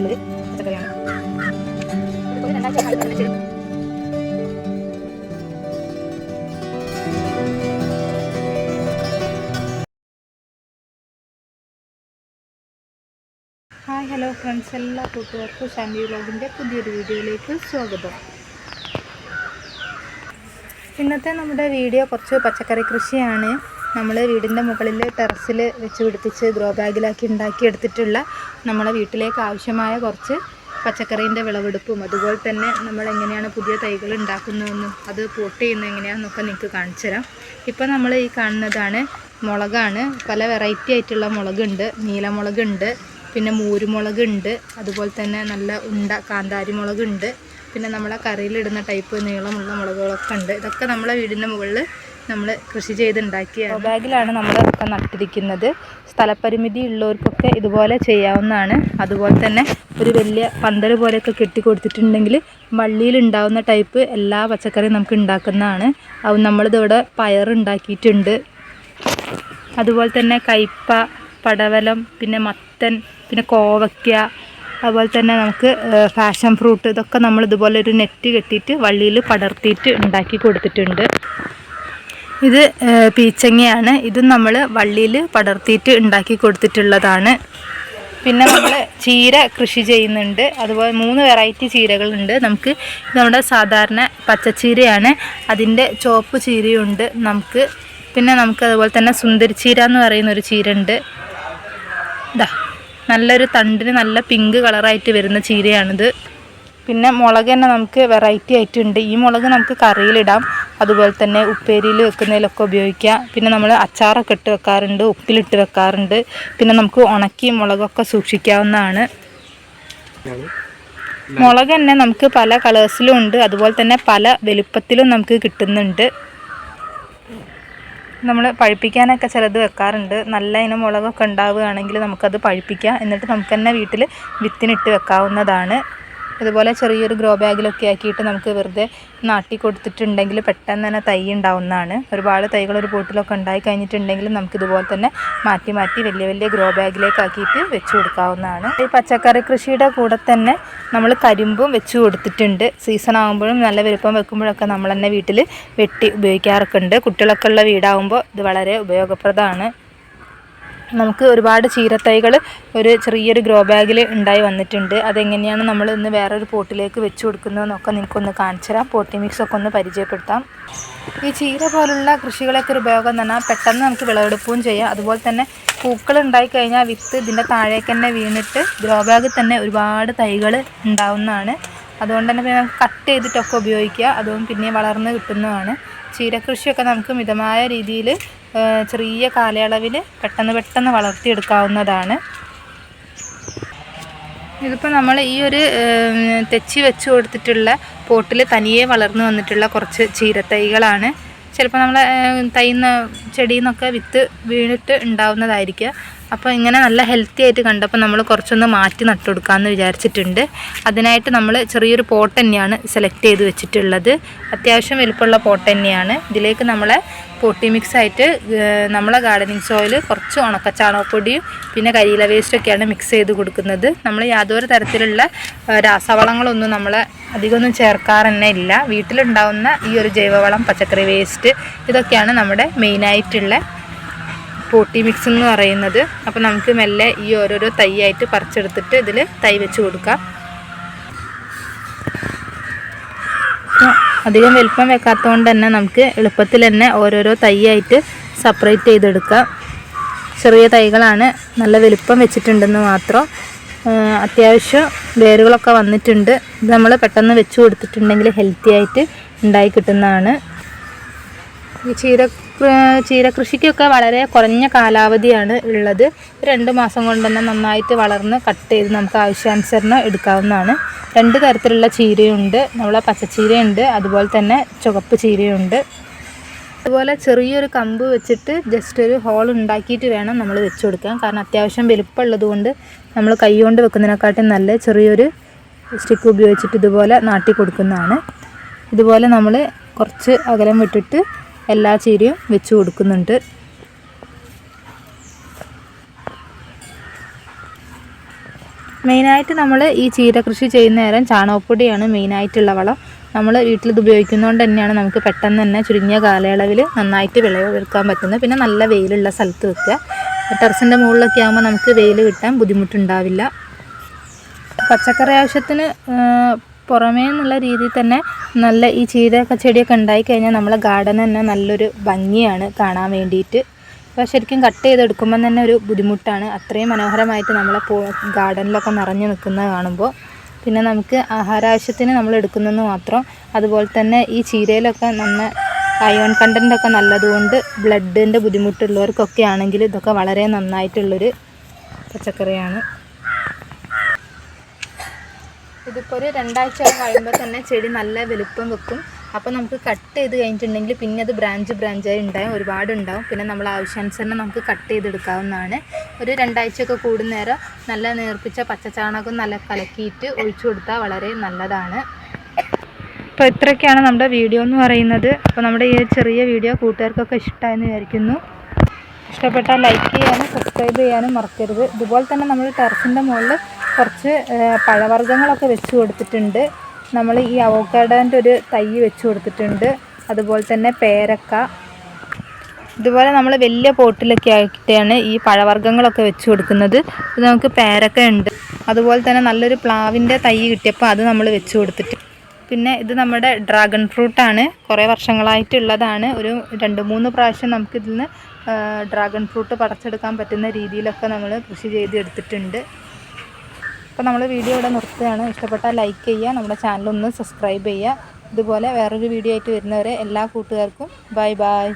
ഉള്ളത് പച്ചക്കറിയാണ്. Hi hello friends. എല്ലാ കൂട്ടുകാർക്കും ഷാൻഡി വ്ലോഗിന്റെ പുതിയൊരു വീഡിയോയിലേക്ക് സ്വാഗതം. ഇന്നത്തെ നമ്മുടെ വീഡിയോ കുറച്ച് പച്ചക്കറി കൃഷിയാണ്. നമ്മൾ വീടിന്റെ മുകളിൽ ടെറസിൽ വെച്ച് പിടിപ്പിച്ച് ഗ്രോ ബാഗിലാക്കി ഉണ്ടാക്കിയെടുത്തിട്ടുള്ള നമ്മളെ വീട്ടിലേക്ക് ആവശ്യമായ കുറച്ച് പച്ചക്കറീന്റെ വിളവെടുപ്പും അതുപോലെ തന്നെ നമ്മൾ എങ്ങനെയാണ് പുതിയ തൈകൾ ഉണ്ടാക്കുന്നതെന്നും അത് പോട്ട് ചെയ്യുന്നത് എങ്ങനെയാണെന്നൊക്കെ നിങ്ങൾക്ക് കാണിച്ചു തരാം. ഇപ്പോൾ നമ്മൾ ഈ കാണുന്നതാണ് മുളകാണ്. പല വെറൈറ്റി ആയിട്ടുള്ള മുളകുണ്ട്. നീലമുളകുണ്ട് പിന്നെ മൂരുമുളകുണ്ട് അതുപോലെ തന്നെ നല്ല ഉണ്ട കാന്താരി മുളകുണ്ട് പിന്നെ നമ്മളെ കറിയിലിടുന്ന ടൈപ്പ് നീളമുള്ള മുളകുകളൊക്കെ ഉണ്ട്. ഇതൊക്കെ നമ്മളെ വീടിന്റെ മുകളിൽ നമ്മൾ കൃഷി ചെയ്തുണ്ടാക്കിയ ബാഗിലാണ് നമ്മൾ ഒക്കെ നട്ടിരിക്കുന്നത്. സ്ഥലപരിമിതി ഉള്ളവർക്കൊക്കെ ഇതുപോലെ ചെയ്യാവുന്നതാണ്. അതുപോലെ തന്നെ ഒരു വലിയ പന്തൽ പോലെയൊക്കെ കെട്ടി കൊടുത്തിട്ടുണ്ടെങ്കിൽ വള്ളിയിൽ ഉണ്ടാവുന്ന ടൈപ്പ് എല്ലാ പച്ചക്കറിയും നമുക്ക് ഉണ്ടാക്കുന്നതാണ്. അത് നമ്മളിതിവിടെ പയർ ഉണ്ടാക്കിയിട്ടുണ്ട്. അതുപോലെ തന്നെ കയ്പ പടവലം പിന്നെ മത്തൻ പിന്നെ കോവയ്ക്ക അതുപോലെ തന്നെ നമുക്ക് ഫാഷൻ ഫ്രൂട്ട് ഇതൊക്കെ നമ്മൾ ഇതുപോലെ ഒരു നെറ്റ് കെട്ടിയിട്ട് വള്ളിയിൽ പടർത്തിയിട്ട് ഉണ്ടാക്കി കൊടുത്തിട്ടുണ്ട്. ഇത് പീച്ചങ്ങയാണ്. ഇതും നമ്മൾ വള്ളിയിൽ പടർത്തിയിട്ട് ഉണ്ടാക്കി കൊടുത്തിട്ടുള്ളതാണ്. പിന്നെ നമ്മൾ ചീര കൃഷി ചെയ്യുന്നുണ്ട്. അതുപോലെ മൂന്ന് വെറൈറ്റി ചീരകളുണ്ട്. നമുക്ക് നമ്മുടെ സാധാരണ പച്ചച്ചീരയാണ്. അതിന്റെ ചുവപ്പ് ചീരയുണ്ട് നമുക്ക്. പിന്നെ നമുക്ക് അതുപോലെ തന്നെ സുന്ദരി ചീര എന്ന് പറയുന്ന ഒരു ഉണ്ട് ഇതാ നല്ലൊരു തണ്ടിന് നല്ല പിങ്ക് കളറായിട്ട് വരുന്ന ചീരയാണിത്. പിന്നെ മുളക് തന്നെ നമുക്ക് വെറൈറ്റി ആയിട്ടുണ്ട്. ഈ മുളക് നമുക്ക് കറിയിലിടാം. അതുപോലെ തന്നെ ഉപ്പേരിയിൽ വെക്കുന്നതിലൊക്കെ ഉപയോഗിക്കാം. പിന്നെ നമ്മൾ അച്ചാറൊക്കെ ഇട്ട് വെക്കാറുണ്ട് ഉപ്പിലിട്ട് വെക്കാറുണ്ട്. പിന്നെ നമുക്ക് ഉണക്കി മുളകൊക്കെ സൂക്ഷിക്കാവുന്നതാണ്. മുളക് തന്നെ നമുക്ക് പല കളേഴ്സിലും ഉണ്ട്. അതുപോലെ തന്നെ പല വലുപ്പത്തിലും നമുക്ക് കിട്ടുന്നുണ്ട്. നമ്മൾ പഴുപ്പിക്കാനൊക്കെ ചിലത് വെക്കാറുണ്ട്. നല്ല ഇനം മുളകൊക്കെ ഉണ്ടാവുകയാണെങ്കിൽ നമുക്കത് പഴുപ്പിക്കാം. എന്നിട്ട് നമുക്ക് തന്നെ വീട്ടിൽ വിത്തിനിട്ട് വെക്കാവുന്നതാണ്. ഇതുപോലെ ചെറിയൊരു ഗ്രോ ബാഗിലൊക്കെ ആക്കിയിട്ട് നമുക്ക് വെറുതെ നാട്ടി കൊടുത്തിട്ടുണ്ടെങ്കിൽ പെട്ടെന്ന് തന്നെ തൈ ഉണ്ടാവുന്നതാണ്. ഒരുപാട് തൈകൾ ഒരു ബോട്ടിലൊക്കെ ഉണ്ടായി കഴിഞ്ഞിട്ടുണ്ടെങ്കിൽ നമുക്ക് ഇതുപോലെ തന്നെ മാറ്റി മാറ്റി വലിയ വലിയ ഗ്രോ ബാഗിലേക്കാക്കിയിട്ട് വെച്ച് കൊടുക്കാവുന്നതാണ്. ഈ പച്ചക്കറി കൃഷിയുടെ കൂടെ തന്നെ നമ്മൾ കരിമ്പും വെച്ച് കൊടുത്തിട്ടുണ്ട്. സീസൺ ആകുമ്പോഴും നല്ല വലുപ്പം വെക്കുമ്പോഴൊക്കെ നമ്മൾ തന്നെ വീട്ടിൽ വെട്ടി ഉപയോഗിക്കാറൊക്കെ ഉണ്ട്. കുട്ടികളൊക്കെ ഉള്ള വീടാകുമ്പോൾ ഇത് വളരെ ഉപയോഗപ്രദമാണ്. നമുക്ക് ഒരുപാട് ചീരത്തൈകൾ ഒരു ചെറിയൊരു ഗ്രോ ബാഗിൽ ഉണ്ടായി വന്നിട്ടുണ്ട്. അതെങ്ങനെയാണ് നമ്മൾ ഇന്ന് വേറൊരു പോട്ടിലേക്ക് വെച്ച് കൊടുക്കുന്നതെന്നൊക്കെ നിങ്ങൾക്കൊന്ന് കാണിച്ചു തരാം. പോട്ടി മിക്സ് ഒക്കെ ഒന്ന് പരിചയപ്പെടുത്താം. ഈ ചീര പോലുള്ള കൃഷികളൊക്കെ ഉപയോഗം എന്ന് പറഞ്ഞാൽ പെട്ടെന്ന് നമുക്ക് വിളവെടുപ്പും ചെയ്യാം. അതുപോലെ തന്നെ പൂക്കൾ ഉണ്ടായിക്കഴിഞ്ഞാൽ വിത്ത് ഇതിന്റെ താഴേക്ക് തന്നെ വീണിട്ട് ഗ്രോ ബാഗിൽ തന്നെ ഒരുപാട് തൈകൾ ഉണ്ടാവുന്നതാണ്. അതുകൊണ്ട് തന്നെ പിന്നെ നമുക്ക് കട്ട് ചെയ്തിട്ടൊക്കെ ഉപയോഗിക്കുക. അതും പിന്നെ വളർന്ന് കിട്ടുന്നതാണ്. ചീരകൃഷിയൊക്കെ നമുക്ക് മിതമായ രീതിയിൽ ചെറിയ കാലയളവിൽ പെട്ടെന്ന് പെട്ടെന്ന് വളർത്തിയെടുക്കാവുന്നതാണ്. ഇതിപ്പോൾ നമ്മൾ ഈ ഒരു തെച്ചി വെച്ച് കൊടുത്തിട്ടുള്ള പോട്ടിൽ തനിയെ വളർന്നു വന്നിട്ടുള്ള കുറച്ച് ചീരത്തൈകളാണ്. ചിലപ്പോൾ നമ്മൾ തൈന്ന് ചെടിയിൽ നിന്നൊക്കെ വിത്ത് വീണിട്ട് ഉണ്ടാവുന്നതായിരിക്കുക. അപ്പോൾ ഇങ്ങനെ നല്ല ഹെൽത്തി ആയിട്ട് കണ്ടപ്പോൾ നമ്മൾ കുറച്ചൊന്ന് മാറ്റി നട്ടുകൊടുക്കാമെന്ന് വിചാരിച്ചിട്ടുണ്ട്. അതിനായിട്ട് നമ്മൾ ചെറിയൊരു പോട്ട് തന്നെയാണ് സെലക്ട് ചെയ്ത് വെച്ചിട്ടുള്ളത്. അത്യാവശ്യം വലുപ്പമുള്ള പോട്ട് തന്നെയാണ്. ഇതിലേക്ക് നമ്മളെ പൊട്ടി മിക്സ് ആയിട്ട് നമ്മളെ ഗാർഡനിങ് സോയിൽ കുറച്ച് ഉണക്കച്ചാണകപ്പൊടിയും പിന്നെ കരിയില വേസ്റ്റൊക്കെയാണ് മിക്സ് ചെയ്ത് കൊടുക്കുന്നത്. നമ്മൾ യാതൊരു തരത്തിലുള്ള രാസവളങ്ങളൊന്നും നമ്മൾ അധികമൊന്നും ചേർക്കാറ് തന്നെ ഇല്ല. വീട്ടിലുണ്ടാവുന്ന ഈ ഒരു ജൈവവളം പച്ചക്കറി വേസ്റ്റ് ഇതൊക്കെയാണ് നമ്മുടെ മെയിനായിട്ടുള്ള പോട്ടി മിക്സ് എന്ന് പറയുന്നത്. അപ്പോൾ നമുക്ക് മെല്ലെ ഈ ഓരോരോ തൈയായിട്ട് പറിച്ചെടുത്തിട്ട് ഇതിൽ തൈ വെച്ച് കൊടുക്കാം. അധികം വലിപ്പം വെക്കാത്തതുകൊണ്ട് തന്നെ നമുക്ക് എളുപ്പത്തിൽ തന്നെ ഓരോരോ തൈയായിട്ട് സെപ്പറേറ്റ് ചെയ്തെടുക്കാം. ചെറിയ തൈകളാണ് നല്ല വലിപ്പം വെച്ചിട്ടുണ്ടെന്ന് മാത്രം. അത്യാവശ്യം വേരുകളൊക്കെ വന്നിട്ടുണ്ട്. ഇത് നമ്മൾ പെട്ടെന്ന് വെച്ച് കൊടുത്തിട്ടുണ്ടെങ്കിൽ ഹെൽത്തി ആയിട്ട് ഉണ്ടായി കിട്ടുന്നതാണ്. ഈ ചീര ചീരകൃഷിക്കൊക്കെ വളരെ കുറഞ്ഞ കാലാവധിയാണ് ഉള്ളത്. രണ്ട് മാസം കൊണ്ട് തന്നെ നന്നായിട്ട് വളർന്ന് കട്ട് ചെയ്ത് നമുക്ക് ആവശ്യാനുസരണം എടുക്കാവുന്നതാണ്. രണ്ട് തരത്തിലുള്ള ചീരയുണ്ട്. നമ്മളെ പച്ചച്ചീരയുണ്ട്. അതുപോലെ തന്നെ ചുവപ്പ് ചീരയുണ്ട്. അതുപോലെ ചെറിയൊരു കമ്പ് വെച്ചിട്ട് ജസ്റ്റ് ഒരു ഹോൾ ഉണ്ടാക്കിയിട്ട് വേണം നമ്മൾ വെച്ച് കൊടുക്കാൻ. കാരണം അത്യാവശ്യം വലുപ്പമുള്ളത് കൊണ്ട് നമ്മൾ കൈ കൊണ്ട് വെക്കുന്നതിനെക്കാട്ടും നല്ല ചെറിയൊരു സ്റ്റിക്ക് ഉപയോഗിച്ചിട്ട് ഇതുപോലെ നാട്ടി കൊടുക്കുന്നതാണ്. ഇതുപോലെ നമ്മൾ കുറച്ച് അകലം വിട്ടിട്ട് എല്ലാ ചീരയും വെച്ച് കൊടുക്കുന്നുണ്ട്. മെയിനായിട്ട് നമ്മൾ ഈ ചീര കൃഷി ചെയ്യുന്ന നേരം ചാണകപ്പൊടിയാണ് മെയിനായിട്ടുള്ള വളം. നമ്മൾ വീട്ടിൽ ഇത് ഉപയോഗിക്കുന്നതുകൊണ്ട് തന്നെയാണ് നമുക്ക് പെട്ടെന്ന് തന്നെ ചുരുങ്ങിയ കാലയളവിൽ നന്നായിട്ട് വിളവെടുക്കാൻ പറ്റുന്നത്. പിന്നെ നല്ല വെയിലുള്ള സ്ഥലത്ത് വെക്കുക. ടെറസിന്റെ മുകളിലൊക്കെ ആകുമ്പോൾ നമുക്ക് വെയിൽ കിട്ടാൻ ബുദ്ധിമുട്ടുണ്ടാവില്ല. പച്ചക്കറി ആവശ്യത്തിന് പുറമേ എന്നുള്ള രീതിയിൽ തന്നെ നല്ല ഈ ചീര ചെടിയൊക്കെ ഉണ്ടായി കഴിഞ്ഞാൽ നമ്മളെ ഗാർഡൻ തന്നെ നല്ലൊരു ഭംഗിയാണ് കാണാൻ വേണ്ടിയിട്ട്. അപ്പോൾ ശരിക്കും കട്ട് ചെയ്തെടുക്കുമ്പോൾ തന്നെ ഒരു ബുദ്ധിമുട്ടാണ്. അത്രയും മനോഹരമായിട്ട് നമ്മളെ ഗാർഡനിലൊക്കെ നിറഞ്ഞു നിൽക്കുന്നത് കാണുമ്പോൾ. പിന്നെ നമുക്ക് ആഹാരാവശ്യത്തിന് നമ്മൾ എടുക്കുന്നെന്ന് മാത്രം. അതുപോലെ തന്നെ ഈ ചീരയിലൊക്കെ നന്ന അയോൺ കണ്ടന്റ് ഒക്കെ നല്ലതുകൊണ്ട് ബ്ലഡിന്റെ ബുദ്ധിമുട്ടുള്ളവർക്കൊക്കെ ആണെങ്കിൽ ഇതൊക്കെ വളരെ നന്നായിട്ടുള്ളൊരു പച്ചക്കറിയാണ്. ഇതിപ്പോൾ ഒരു രണ്ടാഴ്ച കഴിയുമ്പോൾ തന്നെ ചെടി നല്ല വലുപ്പം വെക്കും. അപ്പോൾ നമുക്ക് കട്ട് ചെയ്ത് കഴിഞ്ഞിട്ടുണ്ടെങ്കിൽ പിന്നെ അത് ബ്രാഞ്ച് ബ്രാഞ്ചായി ഉണ്ടാവും. ഒരുപാട് ഉണ്ടാവും പിന്നെ നമ്മൾ ആവശ്യാനുസരണം നമുക്ക് കട്ട് ചെയ്തെടുക്കാവുന്നതാണ്. ഒരു രണ്ടാഴ്ചയൊക്കെ കൂടുന്നേരം നല്ല നേർപ്പിച്ച പച്ചച്ചാണകം നല്ല കലക്കിയിട്ട് ഒഴിച്ചു കൊടുത്താൽ വളരെ നല്ലതാണ്. അപ്പോൾ ഇത്രയൊക്കെയാണ് നമ്മുടെ വീഡിയോ എന്ന് പറയുന്നത്. അപ്പോൾ നമ്മുടെ ഈ ചെറിയ വീഡിയോ കൂട്ടുകാർക്കൊക്കെ ഇഷ്ടമായെന്ന് വിചാരിക്കുന്നു. ഇഷ്ടപ്പെട്ടാൽ ലൈക്ക് ചെയ്യാനും സബ്സ്ക്രൈബ് ചെയ്യാനും മറക്കരുത്. ഇതുപോലെ തന്നെ നമ്മൾ ടെറസിന്റെ മുകളിൽ കുറച്ച് പഴവർഗങ്ങളൊക്കെ വെച്ച് കൊടുത്തിട്ടുണ്ട്. നമ്മൾ ഈ അവോക്കാഡോന്റെ ഒരു തൈ വെച്ച് കൊടുത്തിട്ടുണ്ട്. അതുപോലെ തന്നെ പേരക്ക. ഇതുപോലെ നമ്മൾ വലിയ പോട്ടിലൊക്കെ ആക്കിയിട്ടാണ് ഈ പഴവർഗങ്ങളൊക്കെ വെച്ച് കൊടുക്കുന്നത്. ഇത് നമുക്ക് പേരക്ക ഉണ്ട് അതുപോലെ തന്നെ നല്ലൊരു പ്ലാവിന്റെ തൈ കിട്ടിയപ്പോൾ അത് നമ്മൾ വെച്ച് കൊടുത്തിട്ട്. പിന്നെ ഇത് നമ്മുടെ ഡ്രാഗൺ ഫ്രൂട്ടാണ്. കുറേ വർഷങ്ങളായിട്ടുള്ളതാണ്. ഒരു രണ്ട് മൂന്ന് പ്രാവശ്യം നമുക്കിതിൽ നിന്ന് ഡ്രാഗൺ ഫ്രൂട്ട് പറിച്ചെടുക്കാൻ പറ്റുന്ന രീതിയിലൊക്കെ നമ്മൾ കൃഷി ചെയ്ത് എടുത്തിട്ടുണ്ട് അപ്പോൾ നമ്മൾ വീഡിയോ ഇവിടെ നിർത്തുകയാണ്. ഇഷ്ടപ്പെട്ടാൽ ലൈക്ക് ചെയ്യുക നമ്മുടെ ചാനൽ ഒന്ന് സബ്സ്ക്രൈബ് ചെയ്യുക. ഇതുപോലെ വേറൊരു വീഡിയോ ആയിട്ട് വരുന്നവരെ എല്ലാ കൂട്ടുകാർക്കും ബൈ ബൈ.